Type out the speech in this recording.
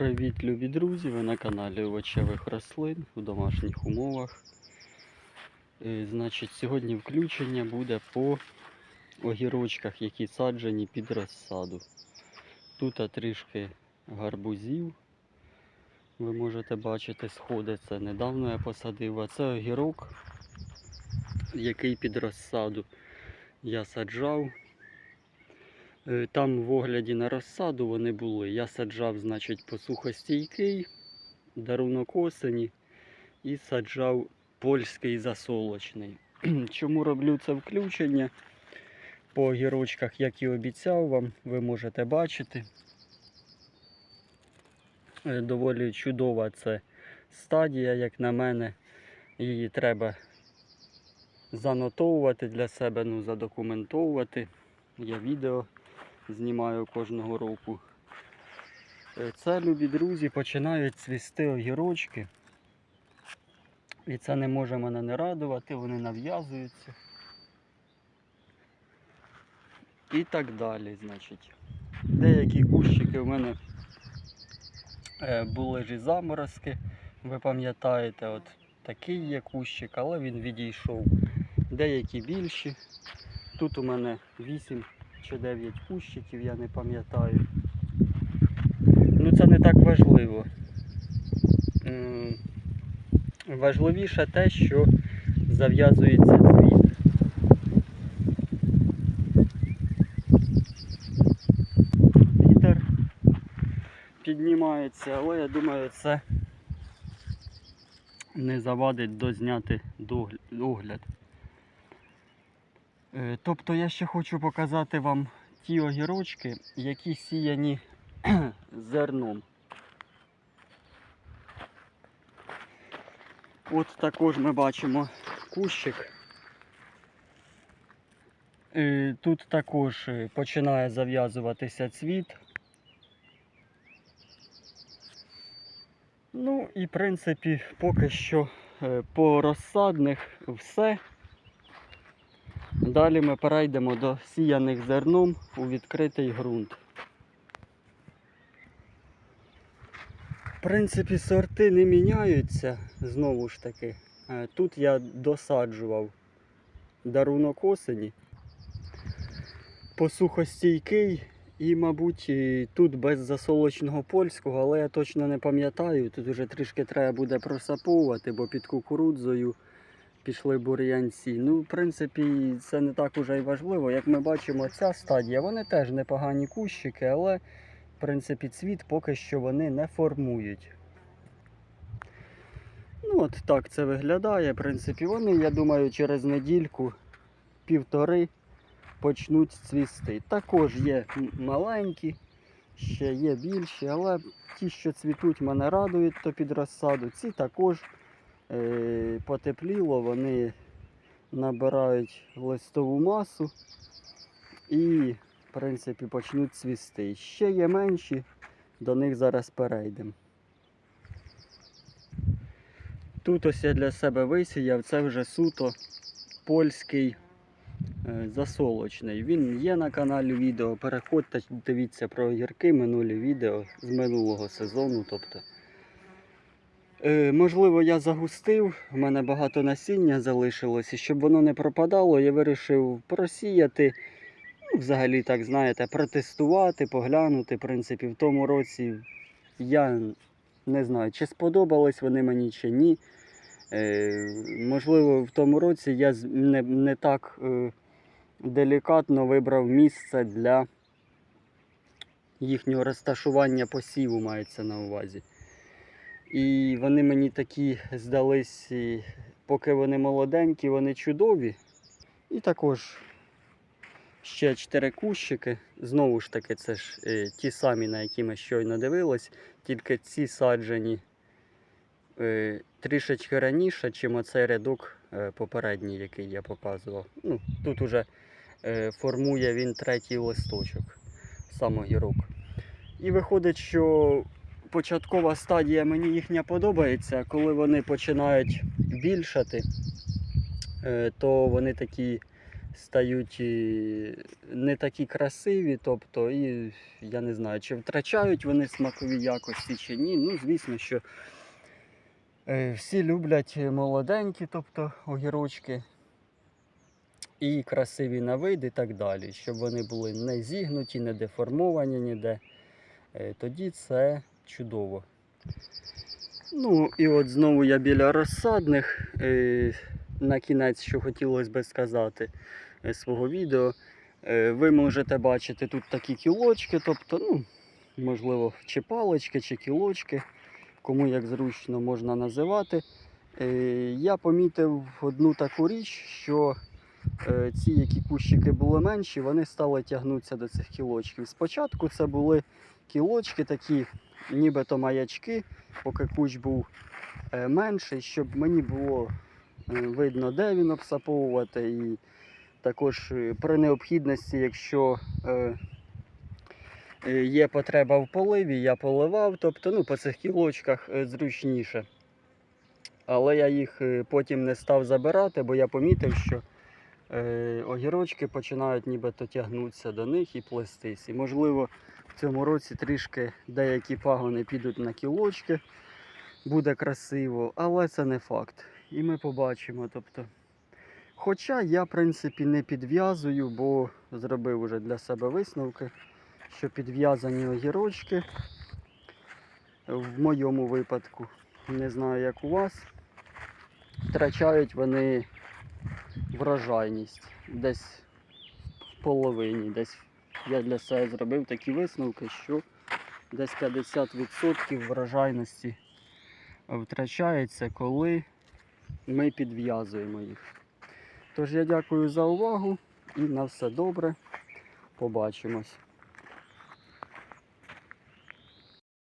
Привіт, любі друзі! Ви на каналі овочевих рослин у домашніх умовах. Е, Значить, сьогодні включення буде по огірочках, які саджені під розсаду. Тут трішки гарбузів. Ви можете бачити, сходи. Це недавно я посадив, а це огірок, який під розсаду я саджав. Е, Там в огляді на розсаду вони були. Я саджав, значить, посухостійкий, дарунок осені і саджав польський засолочний. Чому роблю це включення? По огірочках, як і обіцяв вам, ви можете бачити. Е, Доволі чудова це стадія, як на мене. Її треба занотовувати для себе, ну, задокументовувати. Я відео знімаю кожного року. Е, Це, любі друзі, починають цвісти огірочки. І це не може мене не радувати, вони нав'язуються. І так далі, значить. Деякі кущики в мене е, були ж і заморозки. Ви пам'ятаєте, от такий є кущик, але він відійшов. Деякі більші. Тут у мене 8 чи 9 кущиків, я не пам'ятаю. Ну це не так важливо. Важливіше те, що зав'язується цвіт. Вітер піднімається, але я думаю, це не завадить дозняти догл- огляд. Е, Тобто я ще хочу показати вам ті огірочки, які сіяні зерном. От також ми бачимо кущик. Е, Тут також е, починає зав'язуватися цвіт. Ну і в принципі поки що е, по розсадних все. Далі ми перейдемо до сіяних зерном у відкритий ґрунт. В принципі, сорти не міняються, знову ж таки. Е, Тут я досаджував дарунок осені. Посухостійкий і, мабуть, тут без засолочного польського, але я точно не пам'ятаю. Тут вже трішки треба буде просапувати, бо під кукурудзою пішли бур'янці. Ну, в принципі, це не так уже й важливо. Як ми бачимо, ця стадія, вони теж непогані кущики, але в принципі цвіт поки що вони не формують. Ну, от так це виглядає. В принципі, вони, я думаю, через недільку, півтори почнуть цвісти. Також є маленькі, ще є більші, але ті, що цвітуть, мене радують, то під розсаду. Ці також потепліло, вони набирають листову масу і, в принципі, почнуть цвісти. Ще є менші, до них зараз перейдемо. Тут ось я для себе висіяв, це вже суто польський е, засолочний. Він є на каналі відео. Переходьте, дивіться про огірки минулі відео з минулого сезону. Тобто, е, можливо, я загустив, в мене багато насіння залишилось, і щоб воно не пропадало, я вирішив просіяти. Ну, взагалі, так знаєте, протестувати, поглянути. В принципі, в тому році я не знаю, чи сподобались вони мені чи ні. Е, можливо, в тому році я не, не так е, делікатно вибрав місце для їхнього розташування посіву, мається на увазі. І вони мені такі здались, і поки вони молоденькі, вони чудові. І також ще чотири кущики. Знову ж таки, це ж е, ті самі, на які ми щойно дивились, тільки ці саджені е, трішечки раніше, чим оцей рядок е, попередній, який я показував. Ну, тут уже е, формує він третій листочок, сам огірок. І виходить, що початкова стадія мені їхня подобається, коли вони починають більшати, е, то вони такі стають не такі красиві, тобто, і я не знаю, чи втрачають вони смакові якості чи ні. Ну, звісно, що е, всі люблять молоденькі, тобто огірочки. І красиві на вид і так далі, щоб вони були не зігнуті, не деформовані ніде. Е, Тоді це чудово. Ну, і от знову я біля розсадних. Е, На кінець, що хотілося би сказати е, свого відео. Е, Ви можете бачити тут такі кілочки, тобто, ну, можливо, чи палички, чи кілочки, кому як зручно можна називати. Я помітив одну таку річ, що ці, які кущики були менші, вони стали тягнутися до цих кілочків. Спочатку це були кілочки такі, нібито маячки, поки кущ був е, менший, щоб мені було е, видно, де він обсаповувати. І також е, при необхідності, якщо е, е, є потреба в поливі, я поливав, тобто ну, по цих кілочках е, зручніше. Але я їх е, потім не став забирати, бо я помітив, що е, огірочки починають нібито тягнутися до них і плестись. І можливо в цьому році трішки деякі пагони підуть на кілочки, буде красиво, але це не факт. І ми побачимо. Тобто, хоча я, в принципі, не підв'язую, бо зробив уже для себе висновки, що підв'язані огірочки в моєму випадку, не знаю як у вас, втрачають вони врожайність десь в половині. Десь я для себе зробив такі висновки, що десь 50% врожайності втрачається, коли ми підв'язуємо їх. Тож я дякую за увагу і на все добре. Побачимось.